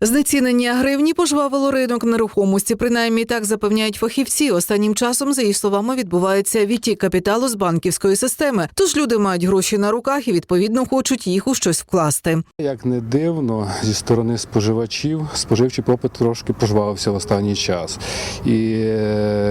Знецінення гривні пожвавило ринок нерухомості. Принаймні так запевняють фахівці. Останнім часом, за їх словами, відбувається відтік капіталу з банківської системи. Тож люди мають гроші на руках і відповідно хочуть їх у щось вкласти. Як не дивно, зі сторони споживачів споживчий попит трошки пожвавився в останній час. І е,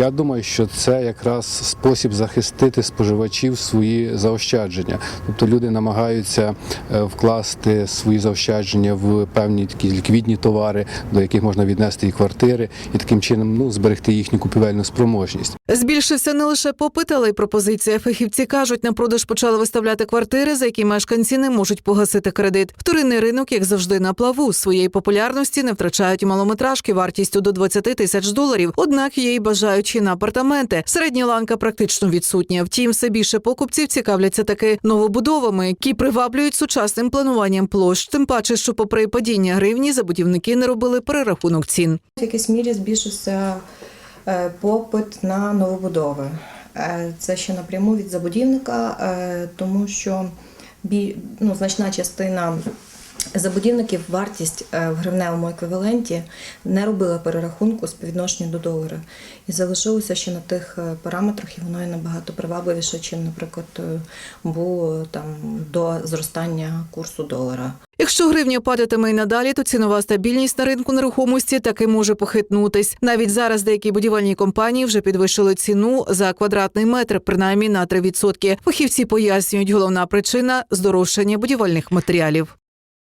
я думаю, що це якраз спосіб захистити споживачів свої заощадження. Тобто люди намагаються е, вкласти свої заощадження в певні такі ліквідні товари, до яких можна віднести і квартири, і таким чином ну, зберегти їхню купівельну спроможність. Збільшився не лише попит, але й пропозиція. Фахівці кажуть, на продаж почали виставляти квартири, за які мешканці не можуть погасити кредит. Вторинний ринок, як завжди, на плаву. Своєї популярності не втрачають малометражки вартістю до 20 тисяч доларів. Однак є й бажаючі на апартаменти. Середня ланка практично відсутня. Втім, все більше покупців цікавляться таки новобудовами, які приваблюють сучасним плануванням площ. Тим паче, що попри падіння гривні, забудівники не робили перерахунок цін. В якійсь мірі збільшився е, попит на новобудови. Е, Це ще напряму від забудівника, е, тому що ну, значна частина забудівників вартість е, в гривневому еквіваленті не робила перерахунку співвідношення до долара. І залишилося ще на тих е, параметрах, і воно є набагато привабливіше, чим, наприклад, е, було там до зростання курсу долара. Якщо гривня падатиме й надалі, то цінова стабільність на ринку нерухомості таки може похитнутись. Навіть зараз деякі будівельні компанії вже підвищили ціну за квадратний метр, принаймні на 3%. Фахівці пояснюють, головна причина здорожчання будівельних матеріалів.